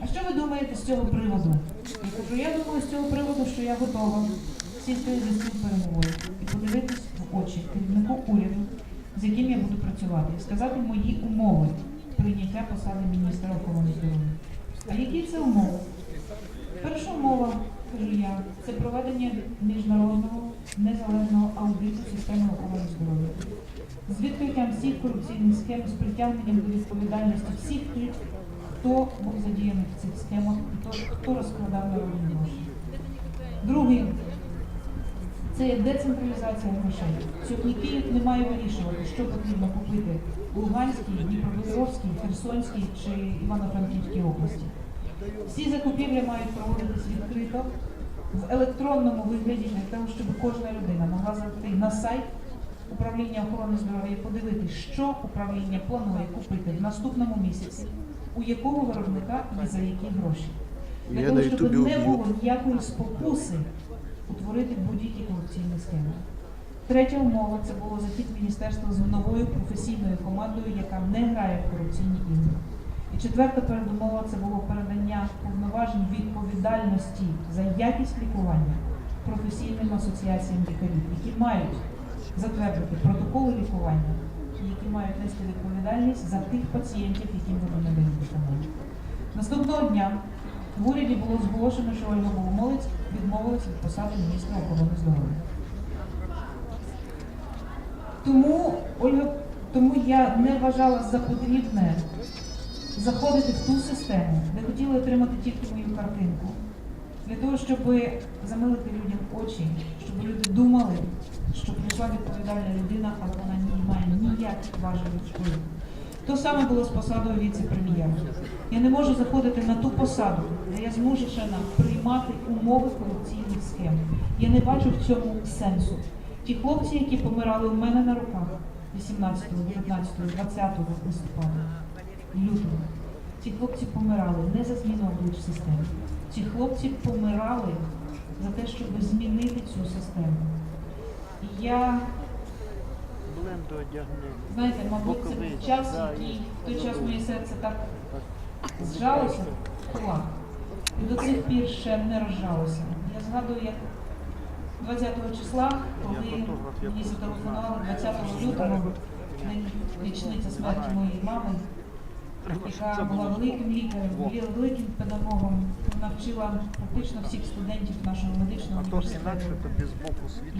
А що ви думаєте з цього приводу? Я кажу, я думаю з цього приводу, що я готова сісти за стіл переговорів і подивитись в очі керівнику уряду, з яким я буду працювати, і сказати мої умови прийняття посади міністра охорони здоров'я. А які це умови? Перша умова, кажу я, це проведення міжнародного незалежного аудиту системи охорони здоров'я з відкриттям всіх корупційних схем, з притягненням до відповідальності всіх тих, хто був задіяний в цих схемах, хто, хто розкладав народні гроші. Другий це є децентралізація грошей. Сьогодні Київ не має вирішувати, що потрібно купити в Луганській, Дніпропетровській, Херсонській чи Івано-Франківській області. Всі закупівлі мають проводитись відкрито в електронному вигляді для того, щоб кожна людина могла зайти на сайт управління охорони здоров'я і подивитись, що управління планує купити в наступному місяці, у якого виробника і за які гроші. Для того, щоб не було ніякої спокуси утворити будь-які корупційні схеми. Третя умова це було захід міністерства з новою професійною командою, яка не грає в корупційні ігри. І четверта передумова це було передання повноважень відповідальності за якість лікування професійним асоціаціям лікарів, які мають затвердити протоколи лікування які мають нести відповідальність за тих пацієнтів, яким вони надають допомогу. Наступного дня в уряді було зголошено, що Ольга Богомолець відмовилася від посади міністра охорони здоров'я. Тому Ольга, тому я не вважала за потрібне заходити в ту систему, де хотіли отримати тільки мою картинку, для того, щоб замилити людям очі, щоб люди думали, що прийшла відповідальна людина, але вона не має ніяких важелів. То саме було з посадою віце-прем'єра. Я не можу заходити на ту посаду, де я змушена приймати умови корупційних схем. Я не бачу в цьому сенсу. Ті хлопці, які помирали у мене на руках 18, 19, 20 листопада, лютого, ці хлопці помирали не за зміну облич системи. Ці хлопці помирали за те, щоб змінити цю систему. Я Бленду одягни. Знаєте, мабуть, це Боковий, був час, да, який в той час моє серце так зжалося. Кулак. І до цих пір ще не розжалося. Я згадую, як 20 числа, коли мені зателефонували 20 лютого, день річниця смерті моєї мами, яка була великим лікарем, великим педагогом, вона вчила практично всіх студентів нашого медичного університету.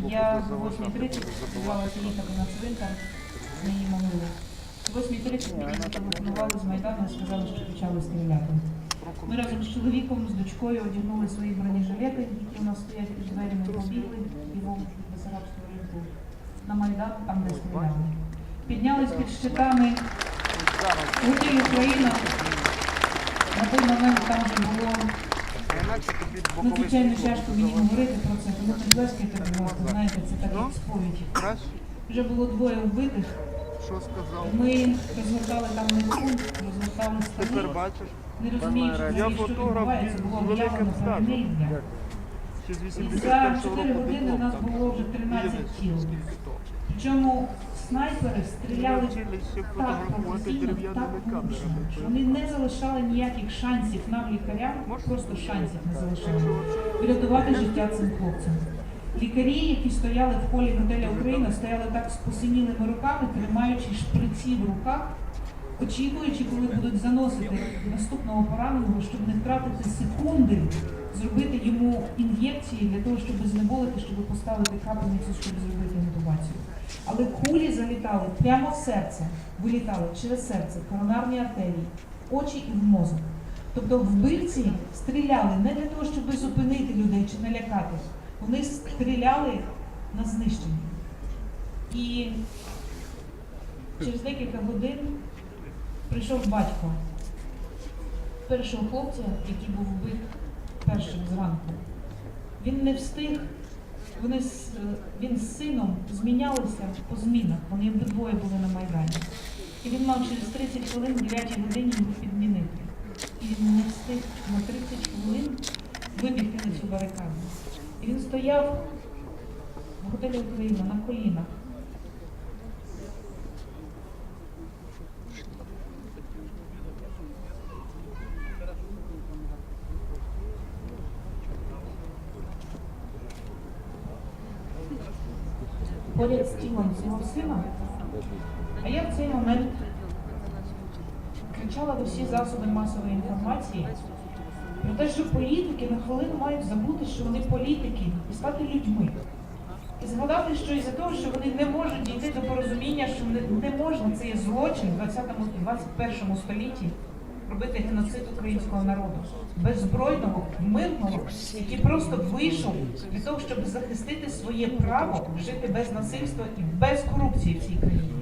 Я в 8.30 буде забивати. збиралася їхати на цвинтар з її могили. В 8.30 мені зателефонували з Майдану і сказали, що почали стріляти. Ми разом з чоловіком, з дочкою одягнули свої бронежилети, які у нас стоять під дверями, побігли бігом від Бесарабського ринку на Майдан, там де стріляли. Піднялись під щитами Зараз. Україна. На той момент там вже було надзвичайно тяжко мені говорити про це, тому будь ласка, знаєте, це так як сповідь. Вже було двоє вбитих. Що сказав? Ми розгортали там метку, розгортали Тепер бачиш? не розуміючи, Я що фотограф відбувається, з було великим об'явлено стажем. війни і. Ще з І 81 за 4 години у диплом нас там. було вже 13 тіл. Скільки то? Причому снайпери стріляли так професійно, так влучно, вони не залишали ніяких шансів нам, лікарям, просто шансів не залишали. Врятувати життя цим хлопцям. Лікарі, які стояли в полі готеля Україна, стояли так з посинілими руками, тримаючи шприці в руках, очікуючи, коли будуть заносити наступного пораненого, щоб не втратити секунди, зробити йому ін'єкції для того, щоб знеболити, щоб поставити крапельницю, щоб зробити інтубацію. Але кулі залітали прямо в серце, вилітали через серце, коронарні артерії, очі і в мозок. Тобто вбивці стріляли не для того, щоб зупинити людей чи налякати. Вони стріляли на знищення. І через декілька годин прийшов батько першого хлопця, який був вбит першим зранку. Він не встиг, вони з, він з сином змінялися по змінах. Вони обидвоє були на Майдані. І він мав через 30 хвилин в 9 годині його підмінити. І він не встиг на 30 хвилин вибігти на цю барикаду. І він стояв в готелі Україна на колінах. Поряд з тілом свого сина. А я в цей момент кричала в усі засоби масової інформації про те, що політики на хвилину мають забути, що вони політики, і стати людьми. І згадати, що із-за того, що вони не можуть дійти до порозуміння, що не, не можна це є злочин в 20-21 столітті робити геноцид українського народу, беззбройного, мирного, який просто вийшов для того, щоб захистити своє право жити без насильства і без корупції в цій країні.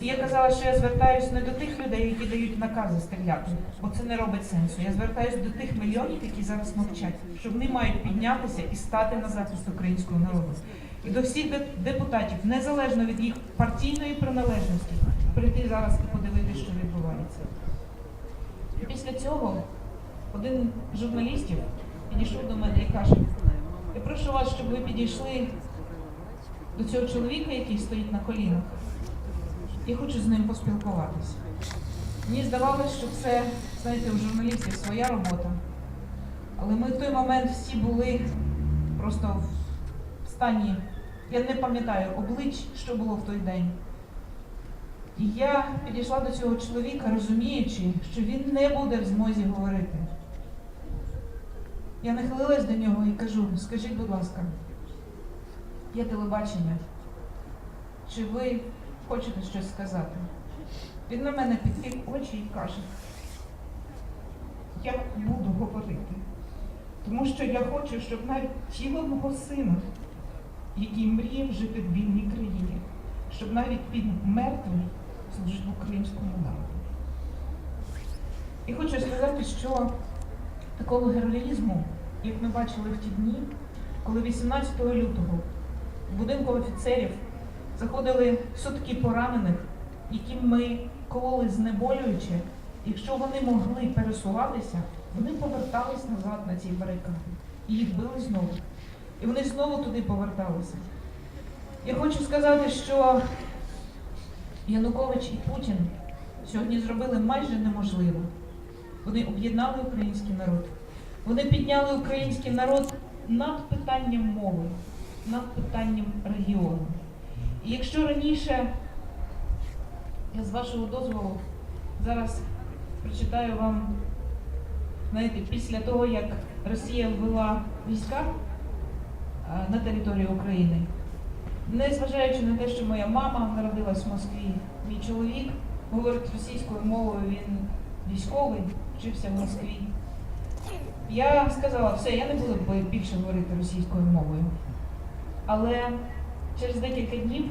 І я казала, що я звертаюся не до тих людей, які дають накази стріляти, бо це не робить сенсу. Я звертаюся до тих мільйонів, які зараз мовчать, що вони мають піднятися і стати на захист українського народу. І до всіх депутатів, незалежно від їх партійної приналежності, прийти зараз і подивитися, після цього один з журналістів підійшов до мене і каже: я прошу вас, щоб ви підійшли до цього чоловіка, який стоїть на колінах. Я хочу з ним поспілкуватися. Мені здавалося, що це, знаєте, у журналістів своя робота. Але ми в той момент всі були просто в стані, я не пам'ятаю облич, що було в той день. І я підійшла до цього чоловіка, розуміючи, що він не буде в змозі говорити. Я нахилилась до нього і кажу: скажіть, будь ласка, є телебачення. Чи ви хочете щось сказати? Він на мене підвів очі і каже, я буду говорити, тому що я хочу, щоб навіть тіло мого сина, який мріяв жити в вільній країні, щоб навіть він мертвий І хочу сказати, що такого героїзму, як ми бачили в ті дні, коли 18 лютого в будинку офіцерів заходили сутки поранених, яким ми кололи знеболюючи, якщо вони могли пересуватися, вони повертались назад на ці барикади. І їх били знову. І вони знову туди поверталися. Я хочу сказати, що Янукович і Путін сьогодні зробили майже неможливе. Вони об'єднали український народ. Вони підняли український народ над питанням мови, над питанням регіону. І якщо раніше, я з вашого дозволу зараз прочитаю вам, знаєте, після того, як Росія ввела війська е, на територію України, незважаючи на те, що моя мама народилась в Москві, мій чоловік говорить російською мовою, він військовий, вчився в Москві. Я сказала, все, я не буду б- більше говорити російською мовою. Але через декілька днів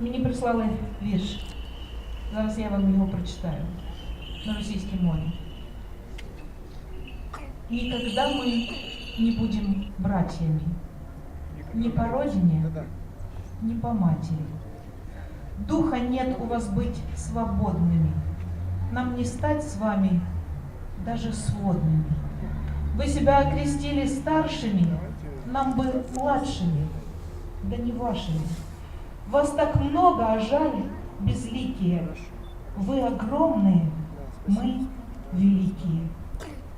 мені прислали вірш. Зараз я вам його прочитаю на російській мові. Никогда мы не будем братьями. Ни по родине, ни по матери. Духа нет у вас быть свободными. Нам не стать с вами даже сводными. Вы себя окрестили старшими, нам бы младшими, да не вашими. Вас так много, а жаль безликие. Вы огромные, мы великие.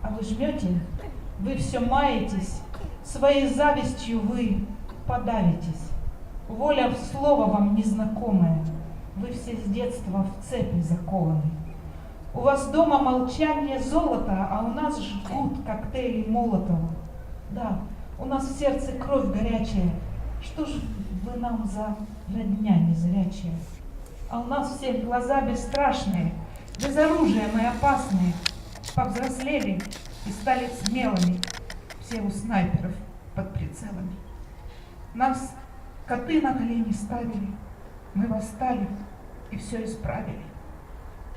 А вы жмете, вы все маетесь, своей завистью вы подавитесь. Воля в слово вам незнакомая, вы все с детства в цепи закованы. У вас дома молчание золота, а у нас жгут коктейли Молотова. Да, у нас в сердце кровь горячая. Что ж вы нам за родня незрячая? А у нас всех глаза бесстрашные, без оружия мы опасные. Повзрослели и стали смелыми, все у снайперов под прицелами. Нас коты на колени ставили, мы восстали и все исправили.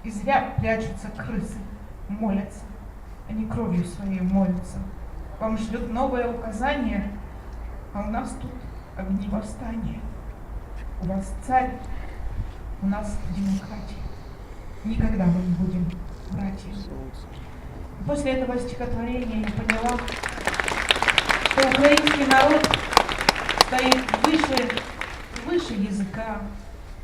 И зря прячутся крысы, молятся, они кровью своей молятся. Вам шлют новое указание, а у нас тут огни восстания. У вас царь, у нас демократия. Никогда мы не будем братьями. После этого стихотворения я поняла, что украинский народ стоит выше, выше языка,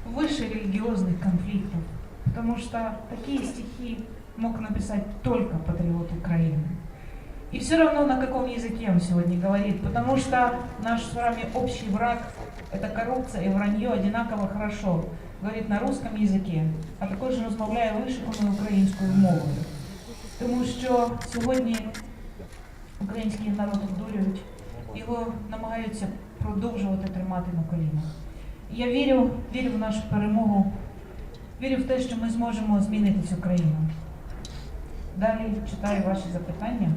выше религиозных конфликтов, потому что такие стихи мог написать только патриот Украины. И все равно на каком языке он сегодня говорит, потому что наш с вами общий враг – это коррупция и вранье одинаково хорошо говорить на русском язикі, а також розмовляє вишиканою українською мовою. Тому що сьогодні український народ обдурюють, його намагаються продовжувати тримати на колінах. І Я вірю, вірю в нашу перемогу, вірю в те, що ми зможемо змінити цю країну. Далі читаю ваші запитання.